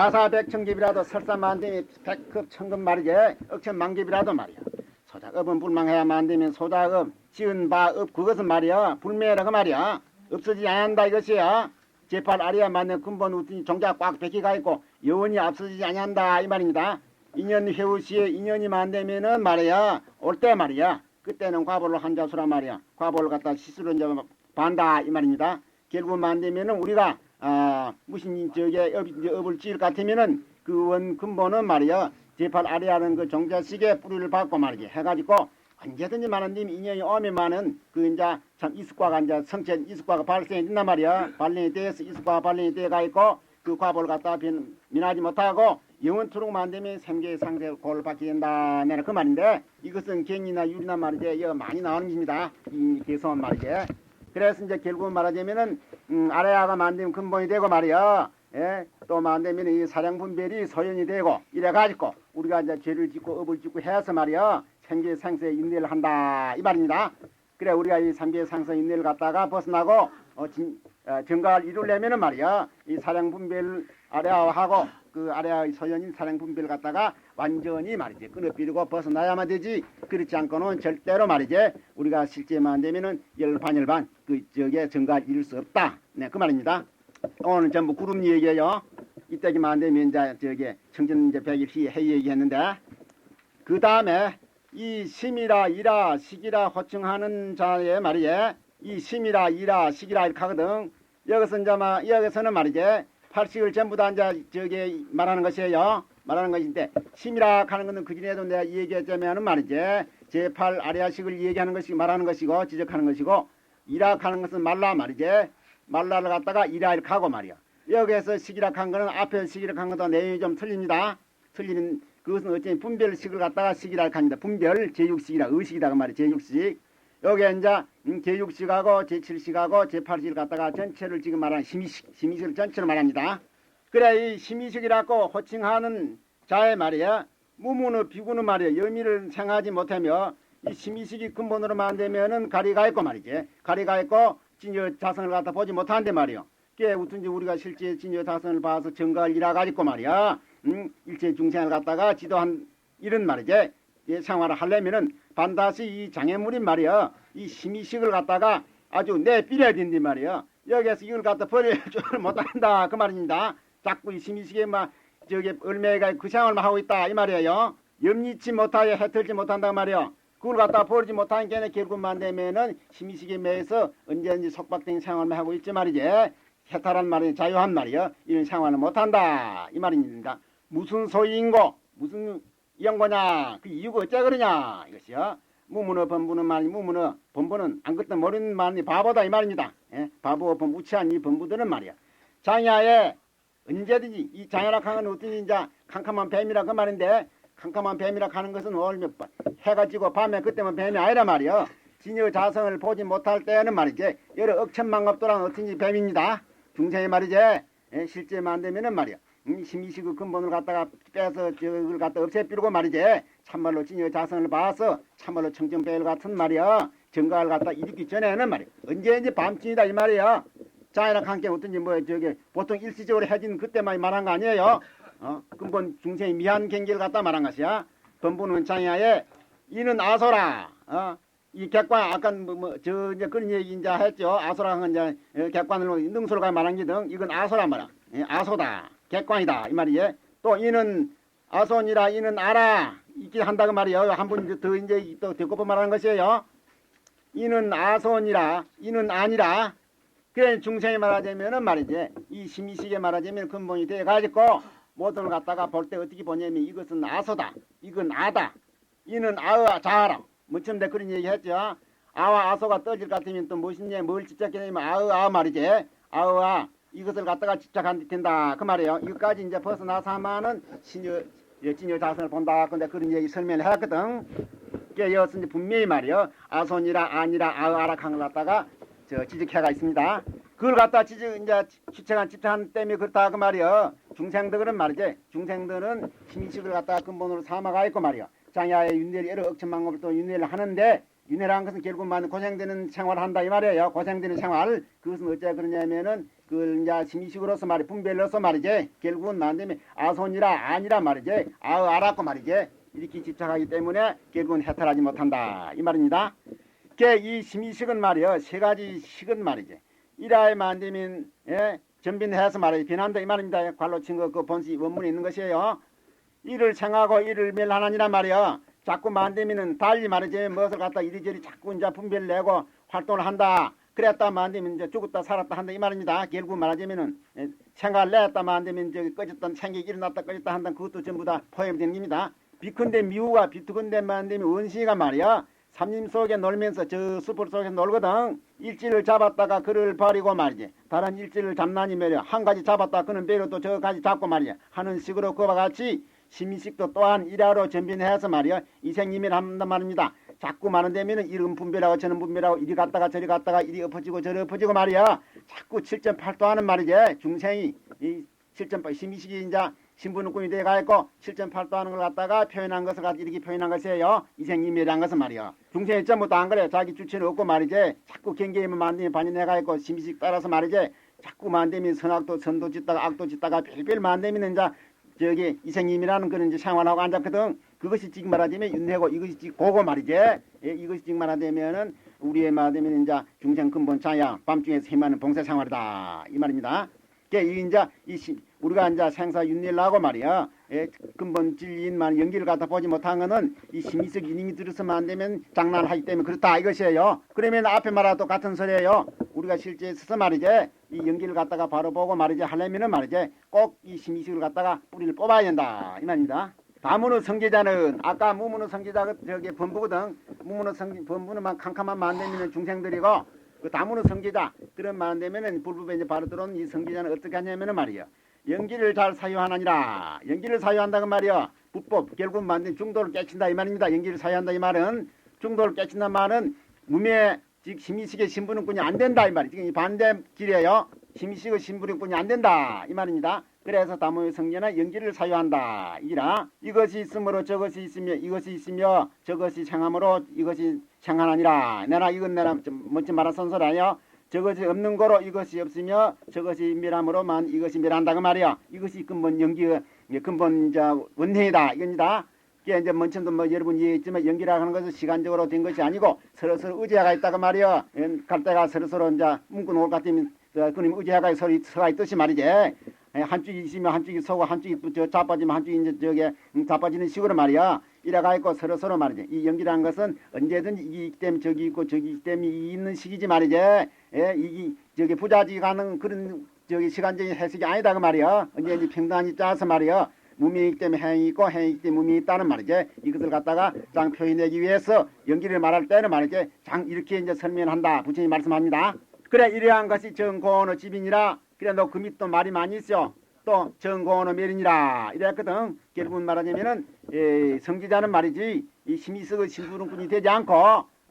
가사백천깁이라도 설사만됨이 백급 천급 말이지. 억천만깁이라도 말이야. 소작업은 불망해야 만되면 소작업 지은 바업 그것은 말이야. 불매라고 말이야. 없어지지 않는다 이것이야. 제팔 아래야 맞는 근본 우튼이 종자 꽉 베끼가 있고 영원히 앞서지지 않는다 이 말입니다. 인연 회우 시에 인연이 만되면은 말이야. 올 때 말이야. 그때는 과보를 한자수라 말이야. 과보를 갖다 이제 반다 이 말입니다. 결국 만되면은 우리가 아 무슨 저게 업, 업을 지을 것 같으면은 그 원 근본은 말이야 제팔 아래하는 그 종자식의 뿌리를 받고 말이지. 해가지고 언제든지 많은 님 인연이 오면만은 그 이제 참 이습과가 이제 성체 이습과가 발생이 된단 말이야. 발령이 돼서 이습과가 발령이 돼가 있고 그 과보를 갖다 변- 민하지 못하고 영원토록 만 되면 생계 상세 골을 받게 된다. 내는 그 말인데 이것은 갱이나 유리나 말이지. 많이 나오는 겁니다. 이 개선 말이지 그래서 이제 결국 말하자면은 음, 아래아가 만들면 근본이 되고 말이야. 예? 또 만들면 이 사량 분별이 소연이 되고 이래 가지고 우리가 이제 죄를 짓고 업을 짓고 해서 말이야 생계 상세 인내를 한다 이 말입니다. 그래 우리가 이 상계 상세 인내를 갖다가 벗어나고 어, 진, 어, 정가를 이루려면은 말이야 이 사량 분별 아래아하고 그 아래아의 소연인 사량 분별 갖다가 완전히 말이지 끊어비리고 벗어나야만 되지. 그렇지 않고는 절대로 말이지 우리가 실제만 되면은 열반열반 그 저게 정가를 이룰 수 없다. 네 그 말입니다. 오늘 전부 구름 얘기예요. 이때기만 되면 이제 저게 청전 이제 백일시 해 얘기했는데 그 다음에 이 심이라 이라 식이라 호칭하는 자의 말이지 이 심이라 이라 식이라 이렇게 하거든. 여기서 이제 막 여기서는 말이지 팔식을 전부 다 이제 저게 말하는 것이에요. 말하는 것인데 심이라 하는 것은 그 전에도 내가 얘기했자면은 말이지. 제8 아리아식을 얘기하는 것이 말하는 것이고 지적하는 것이고 이라 하는 것은 말라 말이지. 말라를 갖다가 이라 이렇게 하고 말이야. 여기에서 식이라 한 거는 앞에 식이라 한 것도 내용이 좀 틀립니다. 틀리는 그것은 어쩌면 분별식을 갖다가 식이라 합니다. 분별 제6식이라 의식이다 그 말이야. 제6식 여기에 이제 음, 제6식하고 제7식하고 제8식을 갖다가 전체를 지금 말하는 심의식 심의식을 전체로 말합니다. 그래 이 심의식이라고 호칭하는 자의 말이야 무문의 비구는 말이야 여미를 생하지 못하며 이 심의식이 근본으로 만되면은 가리가 있고 말이지. 가리가 있고 진여 자성을 갖다 보지 못하는데 말이요. 그게 우튼지 우리가 실제 진여 자성을 봐서 정가를 이라가지고 말이야. 음, 일체 중생을 갖다가 지도한 이런 말이지. 이 생활을 하려면은 반드시 이 장애물인 말이야 이 심의식을 갖다가 아주 내밀어야 된단 말이야 여기에서 이걸 갖다 줄 못한다. 그 말입니다. 자꾸 이 심의식에 막 저기 얼매가 그 생활만 하고 있다 이 말이에요. 염리치 못하여 해틀지 못한다 말이야 그걸 갖다 버리지 못하는 게 결국만 되면은 심의식에 매여서 언제든지 속박된 생활만 하고 있지 말이지. 해탈한 말이 자유한 말이야 이런 생활을 못한다 이 말입니다. 무슨 소리인고? 무슨 연고냐 그 이유가 어째 그러냐? 이것이요. 무문어 범부는 말이 무문어 범부는 안 그때 모르는 말이 바보다 이 말입니다. 예? 바보와 범 우치한 이 범부들은 말이야. 장야에 언제든지 이 장야라 하는 건 어떤 이제 캄캄한 뱀이라 그 말인데 캄캄한 뱀이라 하는 것은 얼몇 번. 해가 지고 밤에 그때만 뱀이 아니라 말이요. 진여 자성을 보지 못할 때는 말이지 여러 억천만 갑도란 어떤지 뱀입니다. 중생이 말이지 예, 실제만 되면은 말이야. 음, 심의식의 근본을 갖다가 빼서 저걸 갖다 없애비고 말이지. 참말로 진여 자성을 봐서 참말로 청정배일 같은 말이야 정가를 갖다 일으키기 전에는 말이야. 언제 이제 밤중이다 이 말이야 자이랑 함께 어떤지 뭐 저기 보통 일시적으로 해진 그때만 말한 거 아니에요? 어? 근본 중생의 미한 경계를 갖다 말한 것이야. 본부는 장야에 이는 아소라. 어 이 객관 아까 뭐저 이제 그런 얘기 이제 했죠. 아소라는 이제 어, 객관으로 능소를 말한 게 등 이건 아소라 말아 예, 아소다 객관이다. 이 말이에 또 이는 아손이라 이는 알아. 있게 한다고 말이에요. 한 분 더 이제 또 듣고 말하는 것이에요. 이는 아손이라 이는 아니라. 그래 중생이 말하자면은 말이지. 이 심의식에 말하자면 근본이 돼 가지고 모든 걸 갖다가 볼 때 어떻게 보냐면 이것은 아소다. 이건 아다. 이는 아와 자아라 내 그런 얘기 했죠? 아와 아소가 떠질 것 같으면 또 무엇이냐 뭘 집착하냐면 아으 아 말이지. 아으아 이것을 갖다가 집착한 된다 그 말이에요 이것까지 이제 벗어나서 하면은 신여 예, 진여 자선을 본다 근데 그런 얘기 설명을 했거든 그게 여기서 이제 분명히 말이요 아손이라 아니라 아으아라 한걸 갖다가 저 지적해가 있습니다. 그걸 갖다 지적 이제 주체가 집착한 때문에 그렇다 그 말이요. 중생들은 말이지. 중생들은 심의식을 갖다가 근본으로 삼아가 있고 말이요. 장야의 윤회를 여러 억천만 것을 또 윤회를 하는데 윤회라는 것은 결국 만 고생되는 생활을 한다 이 말이에요. 고생되는 생활. 그것은 어째 그러냐면은 그 이제 심의식으로서 말이 분별로서 말이지 결국은 만되면 아손이라 아니라 말이지 아어 알았고 말이지 이렇게 집착하기 때문에 결국은 해탈하지 못한다 이 말입니다. 그이 심의식은 말이요 세 가지 식은 말이지 이라에 만되면 예, 전빈해서 말이지 비난다 이 말입니다. 관로 친거 그 본시 원문에 있는 것이에요. 이를 생하고 이를 멸하나니란 말이요. 자꾸 만되면은 달리 말이지 무엇을 갖다 이리저리 자꾸 이제 분별 내고 활동을 한다. 그랬다 만되면 이제 죽었다 살았다 한다 이 말입니다. 결국 말하자면은 예, 생각을 냈다 만되면 저기 꺼졌던 생각이 일어났다 꺼졌다 한다 그것도 전부 다 포함되는 겁니다. 비컨대 미우가 비투컨대 만되면 원시가 말이야. 삼림 속에 놀면서 저 숲을 속에 놀거든 일지를 잡았다가 그를 버리고 말이지 다른 일지를 잡나니 말이야 한 가지 잡았다 그는 배로 또 저 가지 잡고 말이야 하는 식으로 그와 같이 심의식도 또한 일하로 전빈해서 말이야 이생님을 한단 말입니다 자꾸 많은데면은 이름 분별하고 저는 분별하고 이리 갔다가 저리 갔다가 이리 엎어지고 저리 엎어지고 말이야 자꾸 7.8도 하는 말이지 중생이 이 7.8 심의식이 이제 신분은꾼이 돼가 있고 7.8도 하는 걸 갖다가 표현한 것을 갖다 이렇게 표현한 것이에요. 이생님이란 것은 말이야. 중생이 전부터 안 그래. 자기 주체는 없고 말이지. 자꾸 경계에만 만들면 반인해가 있고 심의식 따라서 말이지. 자꾸 만들면 선악도 선도 짓다가 악도 짓다가 별별 만들면 이제 저기 이생님이라는 그런 이제 생활하고 앉았거든. 그것이 지금 말하자면 윤회고 이것이 지금 고고 말이지. 예, 이것이 지금 말하자면은 우리의 말하자면 이제 중생 근본 차야 밤중에 힘하는 봉사 생활이다 이 말입니다. 게 이제 이 시- 우리가 이제 생사 윤리를 하고 말이야. 예, 근본 진리인만 연기를 갖다 보지 못한 거는 이 심의적 이닝이 들어서면 안 되면 장난을 하기 때문에 그렇다 이것이에요. 그러면 앞에 말하도 같은 소리예요. 우리가 실제 서서 말이지 이 연기를 갖다가 바로 보고 말이지 하려면은 말이지 꼭 이 심의식을 갖다가 뿌리를 뽑아야 된다 이 말입니다. 다문의 성계자는 아까 무문의 성계자가 저기 범부거든. 무문의 성 범부는만 캄캄한 만되면 중생들이고 그 다문의 성계자 그런 만되면은 불법에 이제 바로 들어온 이 성계자는 어떻게 하냐면은 말이야. 연기를 잘 사유하느니라. 연기를 사유한다고 말이야. 불법 결국 만든 중도를 깨친다 이 말입니다. 연기를 사유한다 이 말은 중도를 깨친다 말은 무매 즉 심의식의 신분은꾼이 안 된다 이 말이 지금 이 반대 길이에요. 심의식의 신분은꾼이 안 된다 이 말입니다. 그래서 다모의 성녀는 연기를 사유한다 이라 이것이 있으므로 저것이 있으며 이것이 있으며 저것이 생함으로 이것이 생하나니라 내가 이건 내가 좀 먼저 말한 선서라요. 저것이 없는 거로 이것이 없으며 저것이 멸함으로만 이것이 멸한다 그 말이야. 이것이 근본 연기 근본 이제 원행이다 이겁니다. 이게 이제 먼저도 뭐 여러분 이해했지만 연기라 하는 것은 시간적으로 된 것이 아니고 서로 서로 의지가 있다고 말이야. 예, 갈 때가 서로 서로 이제 문구 놓을 것 같으면 어, 그님 의지가 서로 서가 있듯이 말이지. 예, 한쪽이 있으면 한쪽이 서고 한쪽이 또저 자빠지면 한쪽이 이제 저게 음, 자빠지는 식으로 말이야. 이래가 있고 서로 서로 말이지. 이 연기라는 것은 언제든지 이기 때문에 저기 있고 저기 있기 때문에 이 있는 시기지 말이지. 예, 이기 저기 부자지 가는 그런 저기 시간적인 해석이 아니다 그 말이야. 언제든지 평단히 짜서 말이야. 무미이기 때문에 행이 있고 행이기 때문에 무미 있다는 말이지. 이것을 갖다가 장 표현하기 위해서 연기를 말할 때는 말이지. 장 이렇게 이제 설명한다. 부처님 말씀합니다. 그래 이러한 것이 정고원의 집이니라. 그래 너 그 밑 또 말이 많이 있어. 또 정고원의 멸이니라 이랬거든. 결국 말하자면은 예, 성지자는 말이지 이 심의석의 신부름꾼이 되지 않고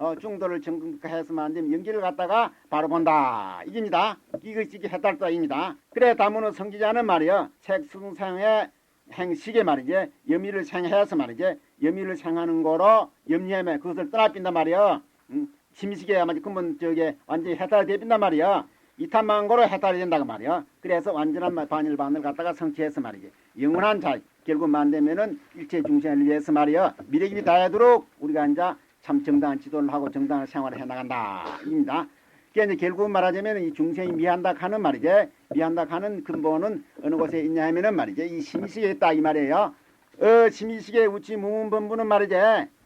어, 중도를 정금해서만 안 되면 연기를 갖다가 바로 본다 이깁니다. 이것이 해탈자입니다. 그래 다문의 성지자는 말이야 색승생의 행식에 말이지 염의를 생해서 말이지 염의를 생하는 거로 염려하면 그것을 떠나빈단 말이야. 음, 심식에 아마 근본 저게 완전히 해탈이 되빈단 말이야. 이탄망고로 해탈이 된다고 말이야. 그래서 완전한 말- 반일반을 갖다가 성취해서 말이지. 영원한 자 결국 만되면은 일체 중생을 위해서 말이야. 미래기비 다하도록 우리가 이제 참 정당한 지도를 하고 정당한 생활을 해나간다. 입니다. 이제 결국 말하자면 이 중생이 미한다 하는 말이지. 미한다 하는 근본은 어느 곳에 있냐 하면은 말이지. 이 심의식에 있다 이 말이에요. 어, 심의식의 우치 무문본부는 말이지.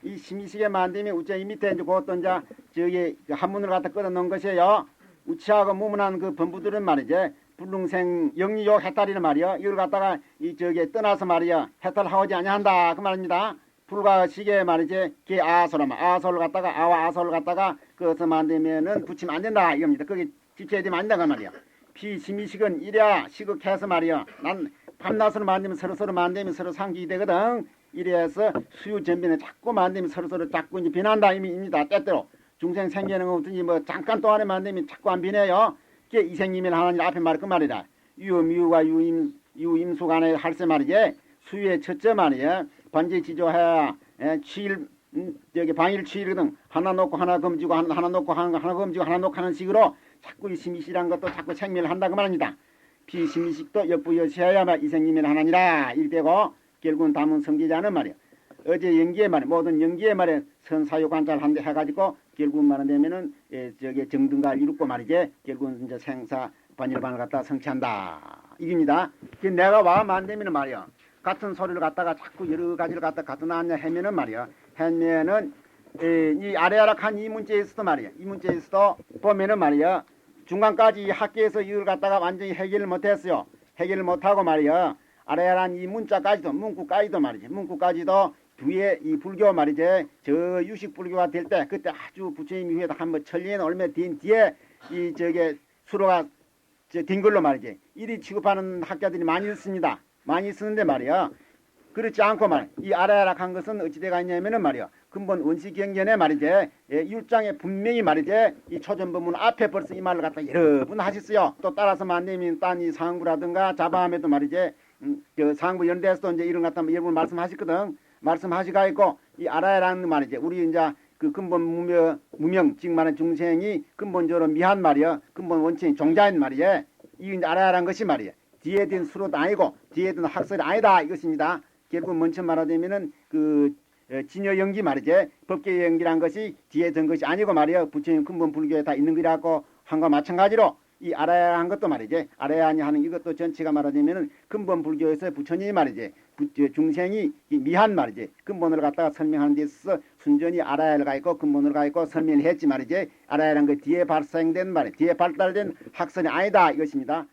이 심의식에 만들면 우치 이 밑에 이제 그것도 이제 저기 그 한문을 갖다 끌어 넣은 것이에요. 우치하고 무문한 그 본부들은 말이지. 불능생 영리요 해탈이는 말이야. 이걸 갖다가 이 저기 떠나서 말이야. 해탈하오지 아니한다 그 말입니다. 불과 시계 말이지. 기 아소라마 아소를 갖다가 아와 아소를 갖다가 그것을 만들면은 붙이면 안 된다 이겁니다. 그게 집체되면 안 된다 그 말이야. 피심의식은 이래야 시극해서 말이야. 난 밤낮으로 만들면 서로 서로 만들면 서로 상기 되거든. 이래서 수유 전변에 자꾸 만들면 서로 서로 자꾸 이제 비난다 의미입니다. 때때로 중생 생기는 거 어떤지 뭐 잠깐 동안에 만들면 자꾸 안 비네요. 그게 이생님이나 하나님 앞에 말할 그 말이다. 유미유가 유임 유임수 간에 할세 말이지. 수유의 첫째 말이야. 번제지조해야 예, 취일 음, 여기 방일 취일거든 하나 놓고 하나 검지고 하나, 하나 놓고 하나, 하나 검지고 하나 놓고 하는 식으로 자꾸 이 심의시란 것도 자꾸 책밀을 한다 그 말입니다. 비심의식도 역부여시하야만 이생님이 하나니라 일되고 결국은 담은 성기자는 말이야. 어제 연기에 말이 모든 연기에 말에 선사유 관찰 한대 해가지고 결국 말은 되면은 예, 저기 정등가 이루고 말이지 결국은 이제 생사 반일반을 갖다 성취한다 이깁니다. 그 내가 와면 안 되면은 말이야 같은 소리를 갖다가 자꾸 여러 가지를 갖다 갖다 놨냐 하면은 말이야. 하면은 에, 이 아래아락한 이 문제에서도 말이야. 이 문제에서도 보면은 말이야. 중간까지 이 학계에서 이걸 갖다가 완전히 해결을 못했어요. 해결을 못하고 말이야. 아래아란 이 문자까지도 문구까지도 말이지. 문구까지도 뒤에 이 불교 말이지. 저 유식 불교가 될 때 그때 아주 부처님 이후에도 한번 천리에 얼마 뒤 뒤에 이 저게 수로가 저된 걸로 말이지. 이리 취급하는 학자들이 많이 있습니다. 많이 쓰는데 말이야. 그렇지 않고 말이 아래아락한 것은 어찌돼가 있냐면은 말이야. 근본 원시경전에 말이지 예, 율장에 분명히 말이지 이 초전법문 앞에 벌써 이 말을 갖다 여러 분 하셨어요. 또 따라서 만내면 딴이 상구라든가 자바함에도 말이지 음, 저 상부 연대에서도 이제 이런 것 같다 여러 분 말씀하셨거든. 말씀하시가 있고 이 알아야라는 말이지 우리 이제 그 근본 무명 무명 즉 말하는 중생이 근본적으로 미한 말이야. 근본 원칙이 종자인 말이야. 이 알아야라는 것이 말이야. 뒤에 든 수로도 아니고 뒤에 든 학설이 아니다 이것입니다. 결국 먼저 말하자면은 그 어, 진여 연기 말이지 법계 연기란 것이 뒤에 든 것이 아니고 말이야 부처님 근본 불교에 다 있는 거라고 한 거 마찬가지로 이 알아야 한 것도 말이지 알아야 하는 이것도 전체가 말하자면은 근본 불교에서 부처님이 말이지 부, 저, 중생이 이 미한 말이지 근본을 갖다가 설명하는 데 있어서 순전히 알아야를 가 있고 근본을 가 있고 설명을 했지 말이지 알아야란 그 뒤에 발생된 말이 뒤에 발달된 학설이 아니다 이것입니다